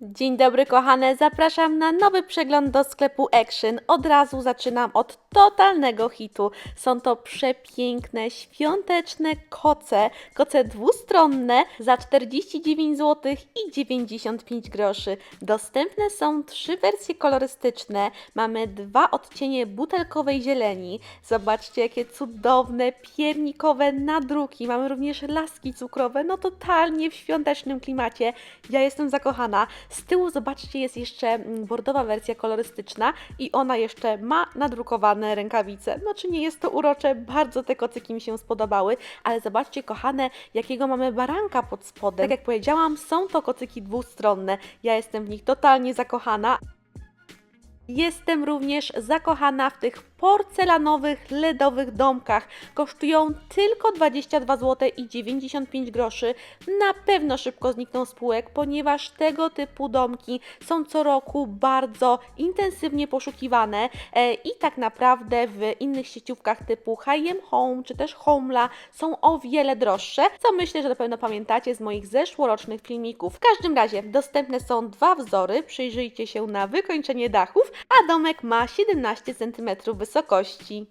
Dzień dobry kochane, zapraszam na nowy przegląd do sklepu Action. Od razu zaczynam od totalnego hitu. Są to przepiękne, świąteczne koce, koce dwustronne za 49 zł i 95 groszy. Dostępne są trzy wersje kolorystyczne. Mamy dwa odcienie butelkowej zieleni. Zobaczcie jakie cudowne, piernikowe nadruki. Mamy również laski cukrowe, no totalnie w świątecznym klimacie. Ja jestem zakochana. Z tyłu zobaczcie jest jeszcze mm, bordowa wersja kolorystyczna i ona jeszcze ma nadrukowane rękawice. No czy nie jest to urocze? Bardzo te kocyki mi się spodobały, ale zobaczcie kochane, jakiego mamy baranka pod spodem. Tak jak powiedziałam, są to kocyki dwustronne. Ja jestem w nich totalnie zakochana. Jestem również zakochana w tych porcelanowych, LEDowych domkach. Kosztują tylko 22 zł i 95 groszy. Na pewno szybko znikną z półek, ponieważ tego typu domki są co roku bardzo intensywnie poszukiwane e, i tak naprawdę w innych sieciówkach typu H&M Home czy też Homela są o wiele droższe, co myślę, że na pewno pamiętacie z moich zeszłorocznych filmików. W każdym razie dostępne są dwa wzory, przyjrzyjcie się na wykończenie dachów, a domek ma 17 cm wysokości wysokości.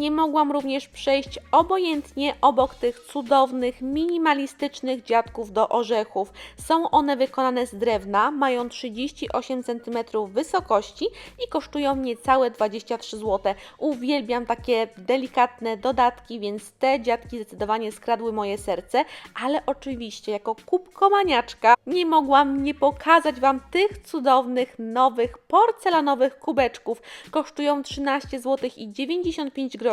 Nie mogłam również przejść obojętnie obok tych cudownych, minimalistycznych dziadków do orzechów. Są one wykonane z drewna, mają 38 cm wysokości i kosztują niecałe 23 zł. Uwielbiam takie delikatne dodatki, więc te dziadki zdecydowanie skradły moje serce, ale oczywiście jako kubkomaniaczka nie mogłam nie pokazać Wam tych cudownych, nowych, porcelanowych kubeczków. Kosztują 13 zł i 95 groszy.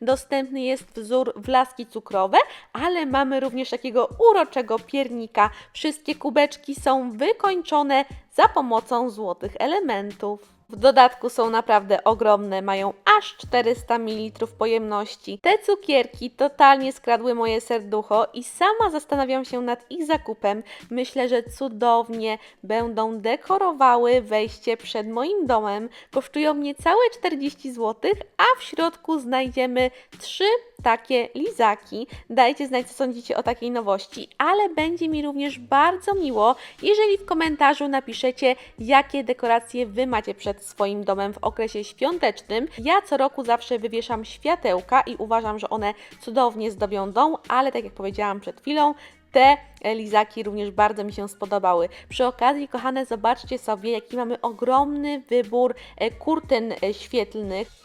Dostępny jest wzór w laski cukrowe, ale mamy również takiego uroczego piernika. Wszystkie kubeczki są wykończone za pomocą złotych elementów. W dodatku są naprawdę ogromne, mają aż 400 ml pojemności. Te cukierki totalnie skradły moje serducho i sama zastanawiam się nad ich zakupem. Myślę, że cudownie będą dekorowały wejście przed moim domem. Kosztują niecałe 40 zł, a w środku znajdziemy trzy takie lizaki. Dajcie znać, co sądzicie o takiej nowości, ale będzie mi również bardzo miło, jeżeli w komentarzu napiszecie, jakie dekoracje Wy macie przed swoim domem w okresie świątecznym. Ja co roku zawsze wywieszam światełka i uważam, że one cudownie zdobią dom, ale tak jak powiedziałam przed chwilą, te lizaki również bardzo mi się spodobały. Przy okazji, kochane, zobaczcie sobie, jaki mamy ogromny wybór e, kurtyn e, świetlnych.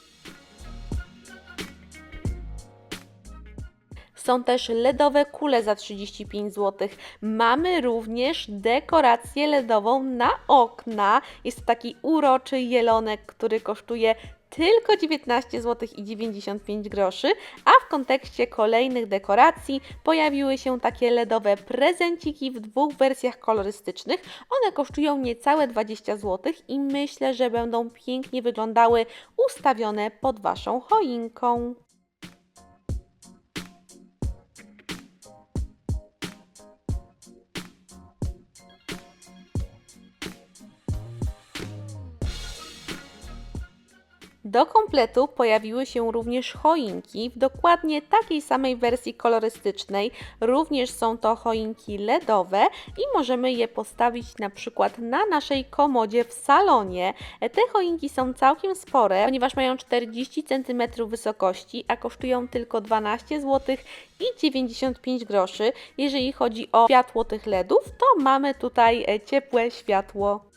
Są też LEDowe kule za 35 zł. Mamy również dekorację LEDową na okna. Jest to taki uroczy jelonek, który kosztuje tylko 19 zł i 95 groszy, a w kontekście kolejnych dekoracji pojawiły się takie LEDowe prezenciki w dwóch wersjach kolorystycznych. One kosztują niecałe 20 zł i myślę, że będą pięknie wyglądały ustawione pod Waszą choinką. Do kompletu pojawiły się również choinki w dokładnie takiej samej wersji kolorystycznej. Również są to choinki LEDowe i możemy je postawić na przykład na naszej komodzie w salonie. Te choinki są całkiem spore, ponieważ mają 40 cm wysokości, a kosztują tylko 12 zł i 95 groszy. Jeżeli chodzi o światło tych LEDów, to mamy tutaj e, ciepłe światło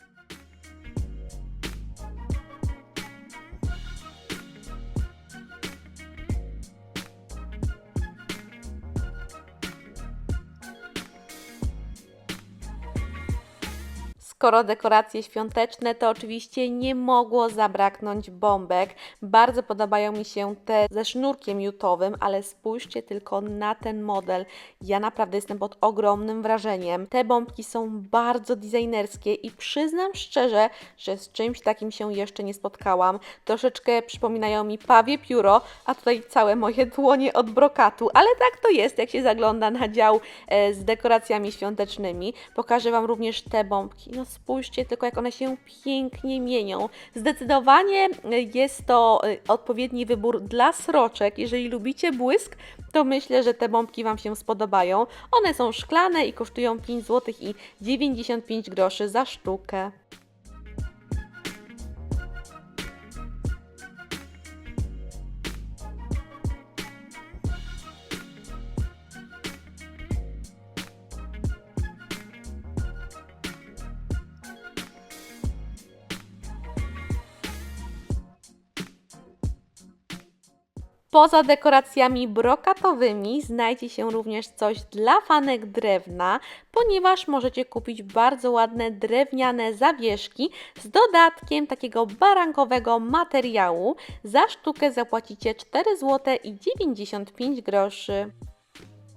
Skoro dekoracje świąteczne, to oczywiście nie mogło zabraknąć bombek. Bardzo podobają mi się te ze sznurkiem jutowym, ale spójrzcie tylko na ten model. Ja naprawdę jestem pod ogromnym wrażeniem. Te bombki są bardzo designerskie i przyznam szczerze, że z czymś takim się jeszcze nie spotkałam. Troszeczkę przypominają mi pawie pióro, a tutaj całe moje dłonie od brokatu, ale tak to jest, jak się zagląda na dział e, z dekoracjami świątecznymi. Pokażę Wam również te bombki. No spójrzcie tylko, jak one się pięknie mienią. Zdecydowanie jest to e, odpowiedni wybór dla sroczek. Jeżeli lubicie błysk, to myślę, że te bombki Wam się spodobają. One są szklane i kosztują 5 zł i 95 groszy za sztukę. Poza dekoracjami brokatowymi znajdzie się również coś dla fanek drewna, ponieważ możecie kupić bardzo ładne drewniane zawieszki z dodatkiem takiego barankowego materiału. Za sztukę zapłacicie 4 zł i 95 groszy.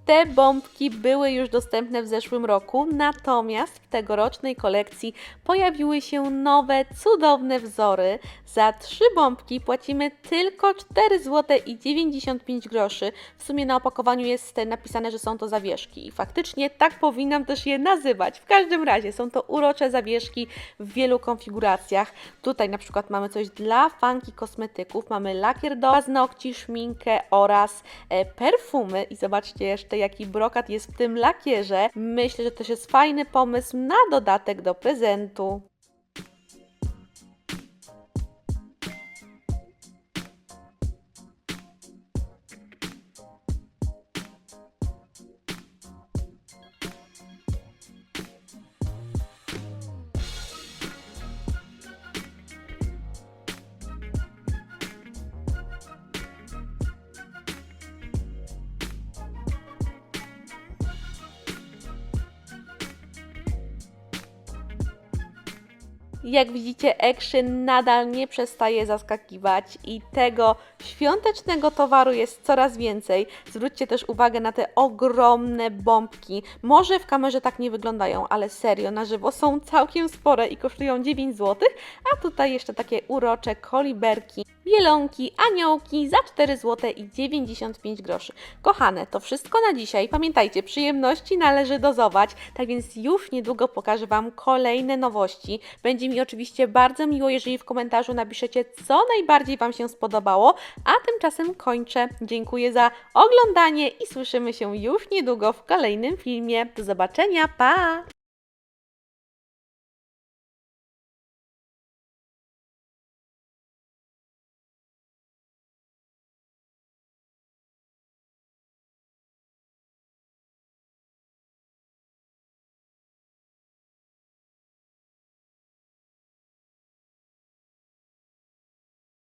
Te bombki były już dostępne w zeszłym roku, natomiast w tegorocznej kolekcji pojawiły się nowe, cudowne wzory. Za trzy bombki płacimy tylko 4 zł i 95 groszy. W sumie na opakowaniu jest napisane, że są to zawieszki i faktycznie tak powinnam też je nazywać. W każdym razie są to urocze zawieszki w wielu konfiguracjach. Tutaj na przykład mamy coś dla fanki kosmetyków, mamy lakier do paznokci, szminkę oraz e, perfumy i zobaczcie jeszcze jaki brokat jest w tym lakierze. Myślę, że to jest fajny pomysł na dodatek do prezentu. Jak widzicie, Action nadal nie przestaje zaskakiwać i tego świątecznego towaru jest coraz więcej. Zwróćcie też uwagę na te ogromne bombki. Może w kamerze tak nie wyglądają, ale serio, na żywo są całkiem spore i kosztują 9 zł, a tutaj jeszcze takie urocze koliberki. Bielonki, aniołki za 4 zł i 95 groszy. Kochane, to wszystko na dzisiaj. Pamiętajcie, przyjemności należy dozować, tak więc już niedługo pokażę Wam kolejne nowości. Będzie mi oczywiście bardzo miło, jeżeli w komentarzu napiszecie, co najbardziej Wam się spodobało, a tymczasem kończę. Dziękuję za oglądanie i słyszymy się już niedługo w kolejnym filmie. Do zobaczenia, pa!